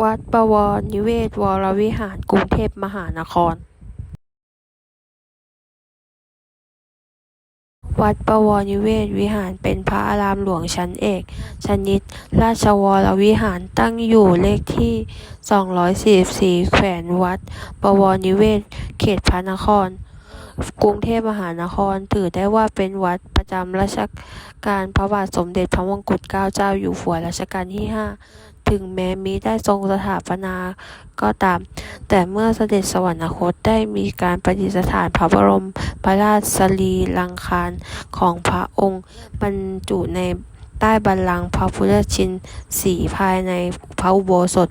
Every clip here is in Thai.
วัดบวรนิเวศวรวิหาร กรุงเทพมหานคร วัดบวรนิเวศวิหารเป็นพระอารามหลวงชั้นเอก ชนิด ราชวรวิหารตั้งอยู่เลขที่ 244 แขวงวัดบวรนิเวศ เขตพระนคร กรุงเทพมหานครถือได้ว่าเป็นวัดประจำรัชกาลพระบาทสมเด็จพระมงกุฎเกล้าเจ้าอยู่หัวรัชกาลที่ 5 ถึงแม้มิได้ทรงสถาปนาก็ตาม แต่เมื่อเสด็จสวรรคตได้มีการประดิษฐานพระบรมพระราชสรีรังคารของพระองค์บรรจุในใต้บัลลังก์พระพุทธชินสีภายในพระอุโบสถ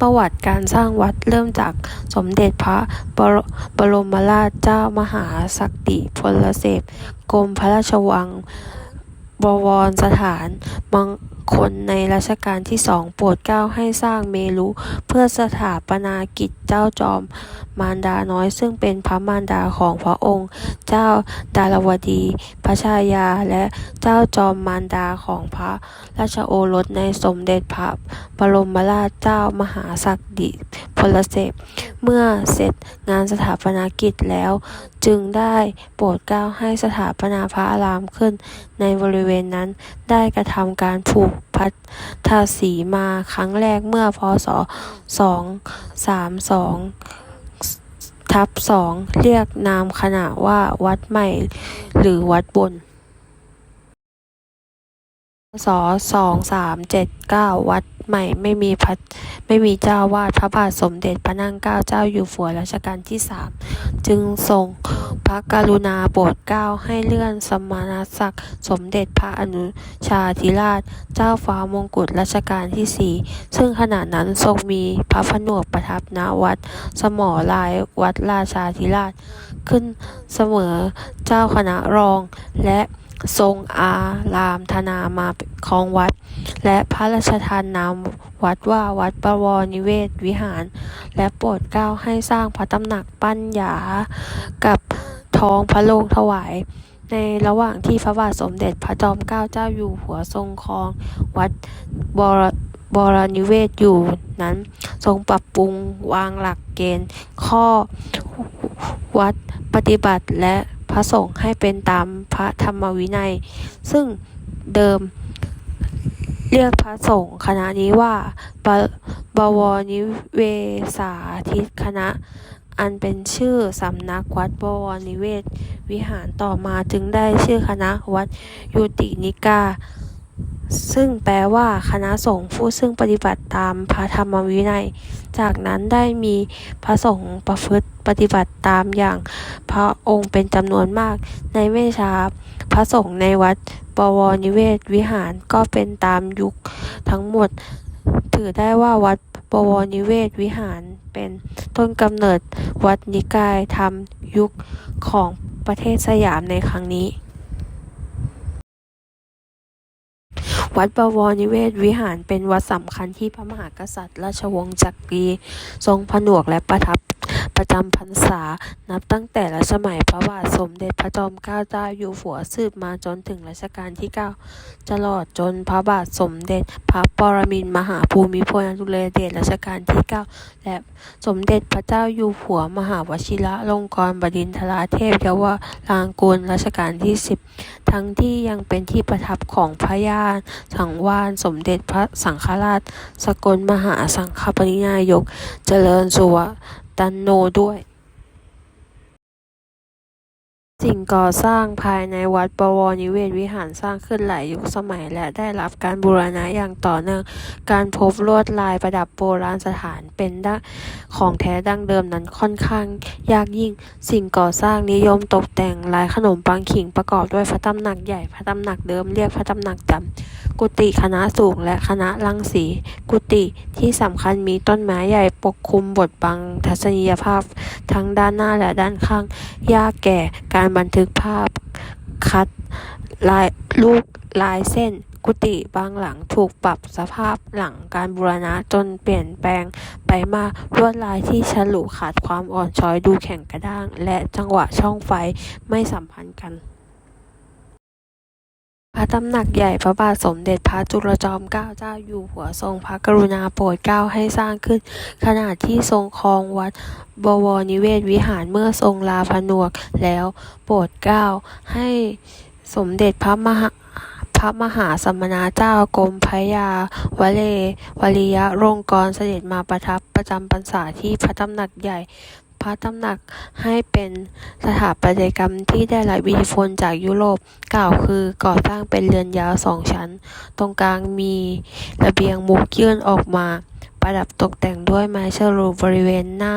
ประวัติการสร้างวัดเริ่มจากสมเด็จพระบรบรมราชเจ้ามหาศักดิพลเสพกรมพระราชวังบวรสถานมง คลในรัชกาลที่สองโปรดเกล้าให้สร้างเมรุเพื่อสถาปนากิจเจ้าจอมมารดาน้อย ซึ่งเป็นพระมารดาของพระองค์ เจ้าดารวดี พระชายาและเจ้าจอมมารดาของพระราชโอรสในสมเด็จพระบรมราชเจ้ามหาศักดิพลเสพเมื่อเสร็จงานสถาปนากิจแล้ว จึงได้โปรดเกล้าให้สถาปนาพระอารามขึ้นในบริเวณนั้น ได้กระทำการผูกพัทสีมาครั้งแรกเมื่อพศ 232 ทับสองเรียกนามขณะว่าวัดใหม่หรือวัดบน ศ.สองสามเจ็ดเก้าวัดใหม่ไม่มีพระไม่มีเจ้าวาดพระบาทสมเด็จพระนั่งเกล้าเจ้าอยู่หัวรัชกาลที่สามจึงทรงพระกรุณาโปรดเกล้าให้เลื่อนสมณศักดิ์สมเด็จพระอนุชาธิราช เจ้าฟ้ามงกุฎรัชกาลที่สี่ซึ่งขณะนั้นทรงมีพระผนวกประทับณวัด สมอลายวัดราชาธิราช ขึ้นเสมอเจ้าคณะรองและ ทรงอารามธนามาครองวัด และพระราชทานนามวัดว่าวัดบวรนิเวศวิหาร และโปรดเกล้าให้สร้างพระตำหนักปั้นหยากับท้องพระโรงถวาย ในระหว่างที่พระบาทสมเด็จพระจอมเกล้าเจ้าอยู่หัวทรงครองวัดบรบรนิเวศอยู่นั้น ทรงปรับปรุงวางหลักเกณฑ์ ข้อวัดปฏิบัติและ พระสงฆ์ให้เป็นตามพระธรรมวินัย ซึ่งเดิมเรียกพระสงฆ์คณะนี้ว่าบาวรนิเวสาธิคณะ อันเป็นชื่อสำนักวัดบวรนิเวศ วิหารต่อมาจึงได้ชื่อคณะวัดยุตินิกา ซึ่งแปลว่าคณะสงฆ์ผู้ซึ่งปฏิบัติตามพระธรรมวินัย จากนั้นได้มีพระสงฆ์ประพฤติปฏิบัติตามอย่างพระองค์เป็นจำนวนมาก ในไม่ช้าพระสงฆ์ในวัดบวรนิเวศวิหารก็เป็นตามยุคทั้งหมด ถือได้ว่าวัดบวรนิเวศวิหารเป็นต้นกำเนิดวัดนิกายธรรมยุคของประเทศสยามในครั้งนี้ วัดบวรนิเวศวิหารเป็นวัดสำคัญที่พระมหากษัตริย์ ราชวงศ์จักรี ทรงผนวกและประทับประจำพรรษา นับตั้งแต่รัชสมัยพระบาทสมเด็จพระจอมเกล้าเจ้าอยู่หัวสืบมาจนถึงรัชกาลที่9ตลอดจนพระบาทสมเด็จ พระปรมินทรมหาภูมิพลอดุลยเดชรัชกาลที่ 9 และสมเด็จพระเจ้าอยู่หัวมหาวชิระลงกรณบดินทราเทพยวรางกูลรัชกาลที่ 10 ทั้งที่ยังเป็นที่ประทับของพระญาณสังวานสมเด็จพระสังฆราช สกลมหาสังฆปรินายก เจริญสุวตันโนด้วย สิ่งก่อสร้างภายในวัดบวรนิเวศวิหารสร้างขึ้นหลายยุคสมัยและได้รับการบูรณะอย่างต่อเนื่อง การพบลวดลายประดับโบราณสถานเป็นดั้งของแท้ดั้งเดิมนั้นค่อนข้างยากยิ่ง สิ่งก่อสร้างนิยมตกแต่งลายขนมปังขิงประกอบด้วยพระตำหนักใหญ่พระตำหนักเดิมเรียกพระตำหนักจำกุฏิคณะสูงและคณะรังสี กุฏิที่สำคัญมีต้นไม้ใหญ่ปกคลุมบทบังทัศนียภาพทั้งด้านหน้าและด้านข้างยากแก่การบันทึกภาพคัดลายลูกลายเส้น กุฏิบางหลังถูกปรับสภาพหลังการบูรณะจนเปลี่ยนแปลงไปมากลวดลายที่ฉลุขาดความอ่อนช้อยดูแข็งกระด้าง และจังหวะช่องไฟไม่สัมพันธ์กัน ระตำหนักใหญ่พระบาทสมเด็จพระจุลจอมเกล้าเจ้าอยู่หัวทรงพระกรุณาโปรดเกล้าให้สร้างขึ้น ขณะที่ทรงครองวัดบวรนิเวศวิหารเมื่อทรงลาผนวกแล้วโปรดเกล้าให้สมเด็จพระมหาพระมหาสมณเจ้ากรมพระยาวเลวริยลงกรเสด็จมาประทับประจำพรรษาที่พระตำหนักใหญ่ พระตำหนักให้เป็นสถาปัตยกรรมที่ได้รับอิทธิพลจากยุโรป กล่าวคือก่อสร้างเป็นเรือนยาวสองชั้น ตรงกลางมีระเบียงมุกยื่นออกมา ประดับตกแต่งด้วยไม้ฉลูบริเวณหน้า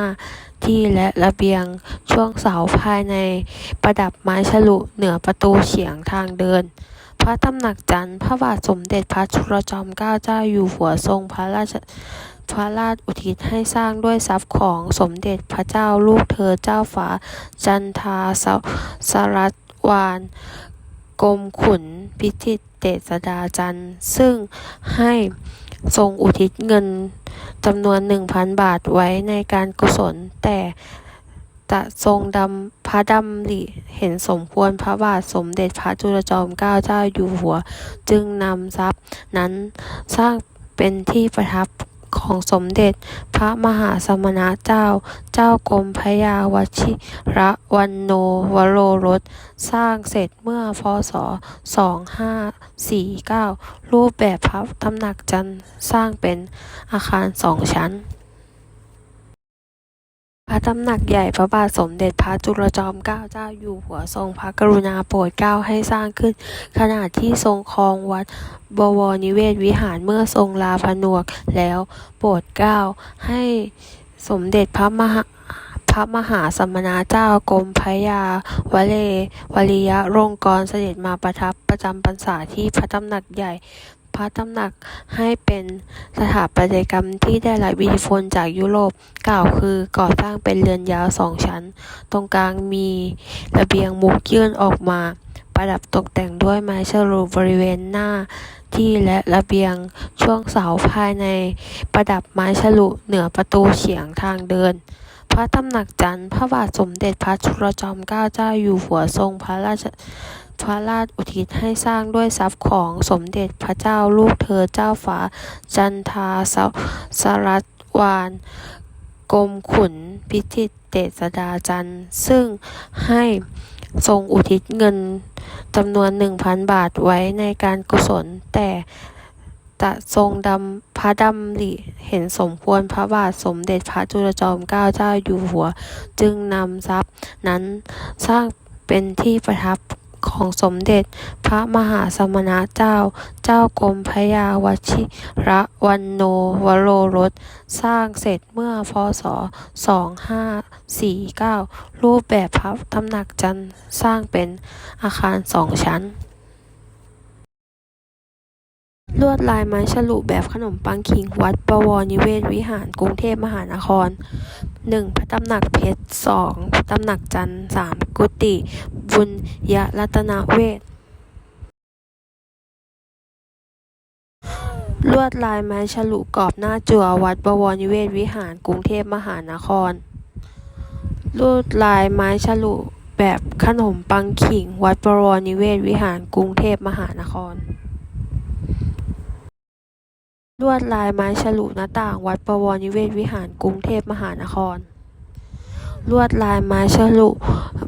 ที่และระเบียงช่วงเสาภายในประดับไม้ฉลุเหนือประตูเฉียงทางเดิน พระตำหนักจันทร์พระบาทสมเด็จพระจุลจอมเกล้าเจ้าอยู่หัวทรงพระราช พระราชอุทิศให้สร้างด้วยทรัพย์ของสมเด็จพระเจ้าลูกเธอเจ้าฟ้าจันทาสสรัตวานกรมขุนพิจิตเดชดาจันทร์ ซึ่งให้ทรงอุทิศเงินจำนวนหนึ่งพันบาทไว้ในการกุศล แต่จะทรงดำพระดำริเห็นสมควรพระบาทสมเด็จพระจุลจอมเกล้าเจ้าอยู่หัว จึงนำทรัพย์นั้นสร้างเป็นที่ประทับ ของสมเด็จ พระมหาสมณเจ้า เจ้ากรมพระยาวชิระวันโนวโรรส สร้างเสร็จเมื่อพศ 2549 รูปแบบพระตำหนักจันทร์สร้างเป็นอาคารสองชั้น ระตำหนักใหญ่พระบาทสมเด็จพระจุลจอมเกล้าเจ้าอยู่หัวทรงพระกรุณาโปรดเกล้าให้สร้างขึ้น ขณะที่ทรงครองวัดบวรนิเวศวิหารเมื่อทรงลาผนวกแล้วโปรดเกล้าให้สมเด็จพระมหาพระมหาสมณเจ้ากรมพระยาวเลวริยลงกรเสด็จมาประทับประจำพรรษาที่พระตำหนักใหญ่ พระตำหนักให้เป็นสถาปัตยกรรมที่ได้รับอิทธิพลจากยุโรปกล่าวคือก่อสร้างเป็นเรือนยาวสองชั้น ตรงกลางมีระเบียงมุกยื่นออกมา ประดับตกแต่งด้วยไม้ฉลูบริเวณหน้าที่และระเบียงช่วงเสาภายในประดับไม้ฉลุเหนือประตูเฉียงทางเดิน พระตำหนักจันทร์พระบาทสมเด็จพระจุลจอมเกล้าเจ้าอยู่หัวทรงพระราช พระราชอุทิศให้สร้างด้วยทรัพย์ของสมเด็จพระเจ้าลูกเธอเจ้าฟ้าจันทาสสรัตวานกรมขุนพิจิตเดชดาจันทร์ ซึ่งให้ทรงอุทิศเงินจำนวนหนึ่งพันบาทไว้ในการกุศล แต่จะทรงดำพระดำริเห็นสมควรพระบาทสมเด็จพระจุลจอมเกล้าเจ้าอยู่หัว จึงนำทรัพย์นั้นสร้างเป็นที่ประทับ ของสมเด็จ พระมหาสมณเจ้า เจ้ากรมพระยาวชิระวันโนวโรรส สร้างเสร็จเมื่อพศ 2549 รูปแบบพระตำหนักจันทร์สร้างเป็นอาคารสองชั้นลวดลายไม้ฉลุแบบขนมปังขิงวัดประวรนิเวศวิหารกรุงเทพมหานคร 1. พระตำหนักเพชร 2. พระตำหนักจันทร์ 3. กุฏิ บุญยรัตนเวทลวดลายไม้ฉลุกรอบหน้าจั่ววัดบวรนิเวศวิหารกรุงเทพมหานคร ลวดลายไม้ฉลุแบบขนมปังขิง วัดบวรนิเวศวิหารกรุงเทพมหานคร ลวดลายไม้ฉลุหน้าต่าง วัดบวรนิเวศวิหารกรุงเทพมหานคร ลวดลายไม้ฉลุ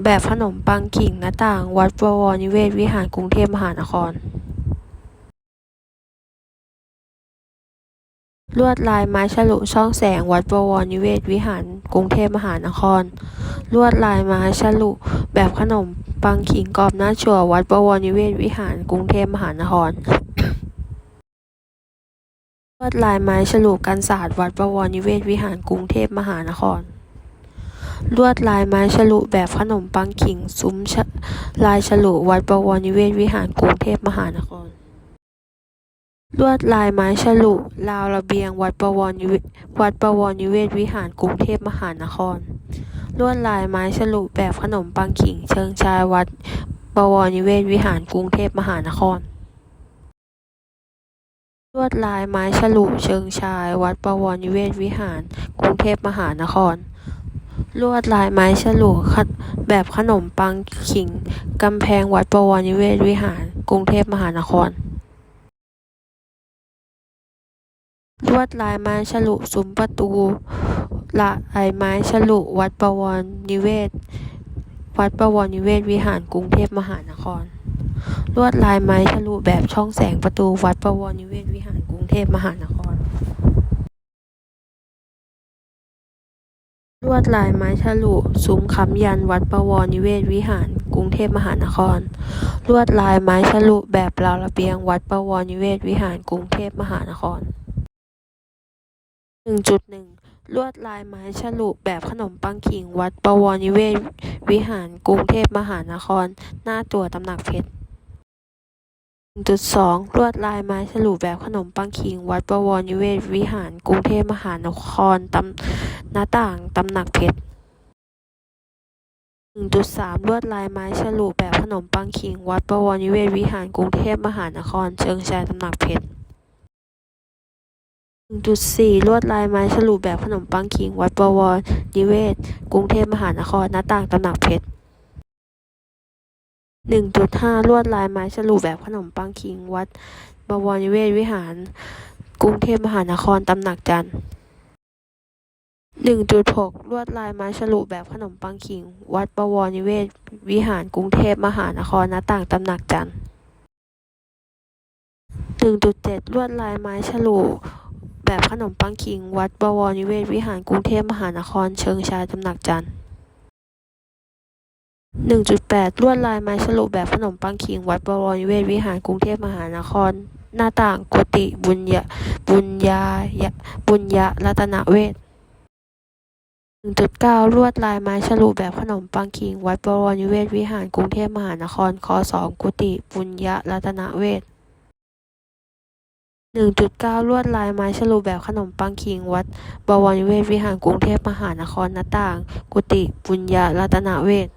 แบบขนมปังขิงหน้าต่าง วัดบวรนิเวศวิหารกรุงเทพมหานคร ลวดลายไม้ฉลุช่องแสง วัดบวรนิเวศวิหารกรุงเทพมหานคร ลวดลายไม้ฉลุแบบขนมปังขิงกรอบหน้าจั่ววัดบวรนิเวศวิหารกรุงเทพมหานครลวดลายไม้ฉลุกันศาสตร์วัดบวรนิเวศวิหารกรุงเทพมหานคร ลวดลายไม้ฉลุแบบขนมปังขิง ซุ้มลายฉลุวัดบวรนิเวศวิหารกรุงเทพมหานคร ลวดลายไม้ฉลุราวระเบียง วัดบวรนิเวศวัดบวรนิเวศวิหารกรุงเทพมหานคร ลวดลายไม้ฉลุแบบขนมปังขิง เชิงชายวัดบวรนิเวศวิหารกรุงเทพมหานครลวดลายไม้ฉลุเชิงชาย วัดบวรนิเวศวิหาร กรุงเทพมหานคร ลวดลายไม้ฉลุแบบขนมปังขิง กำแพงวัดบวรนิเวศวิหาร กรุงเทพมหานคร ลวดลายไม้ฉลุซุ้มประตูลายไม้ฉลุวัดบวรนิเวศ วัดบวรนิเวศวิหารกรุงเทพมหานคร ลวดลายไม้ฉลุแบบช่องแสงประตูวัดบวรนิเวศวิหารกรุงเทพมหานคร ลวดลายไม้ฉลุซุ้มค้ำยันวัดบวรนิเวศวิหาร กรุงเทพมหานคร ลวดลายไม้ฉลุแบบราวระเบียง วัดบวรนิเวศวิหาร กรุงเทพมหานคร 1.1 ลวดลายไม้ฉลุแบบขนมปังขิง วัดบวรนิเวศวิหาร กรุงเทพมหานคร หน้าตัวตำหนักเพชร 1.2 ลวดลายไม้ฉลุแบบขนมปังขิง วัดบวรนิเวศวิหาร กรุงเทพมหานครตำหน้าต่างตำหนักเพชร 1.3 ลวดลายไม้ฉลุแบบขนมปังขิง วัดบวรนิเวศวิหาร กรุงเทพมหานคร เชิงชายตำหนักเพชร 1.4 ลวดลายไม้ฉลุแบบขนมปังขิง วัดบวรนิเวศ กรุงเทพมหานคร หน้าต่างตำหนักเพชร 1.5 ลวดลายไม้ฉลุแบบขนมปังขิง วัด บวรนิเวศวิหาร กรุงเทพมหานครตำหนักจันทร์ 1.6 ลวดลายไม้ฉลุแบบขนมปังขิง วัดบวรนิเวศวิหารกรุงเทพมหานครหน้าต่างตำหนักจันทร์ 1.7 ลวดลายไม้ฉลุแบบขนมปังขิง วัดบวรนิเวศวิหารกรุงเทพมหานครเชิงชายตำหนักจันทร์ 1.8 ลวดลายไม้ฉลุแบบขนมปังขิง วัดบวรนิเวศวิหารกรุงเทพมหานคร หน้าต่างกุฏิบุญยะบุญญาบุญยรัตนเวช1.9 ลวดลายไม้ฉลุแบบขนมปังขิง วัดบวรนิเวศวิหารกรุงเทพมหานครคสองกุฏิบุญยรัตนเวช1.9 ลวดลายไม้ฉลุแบบขนมปังขิง วัดบวรนิเวศวิหารกรุงเทพมหานครหน้าต่าง กุฏิบุญยรัตนเวช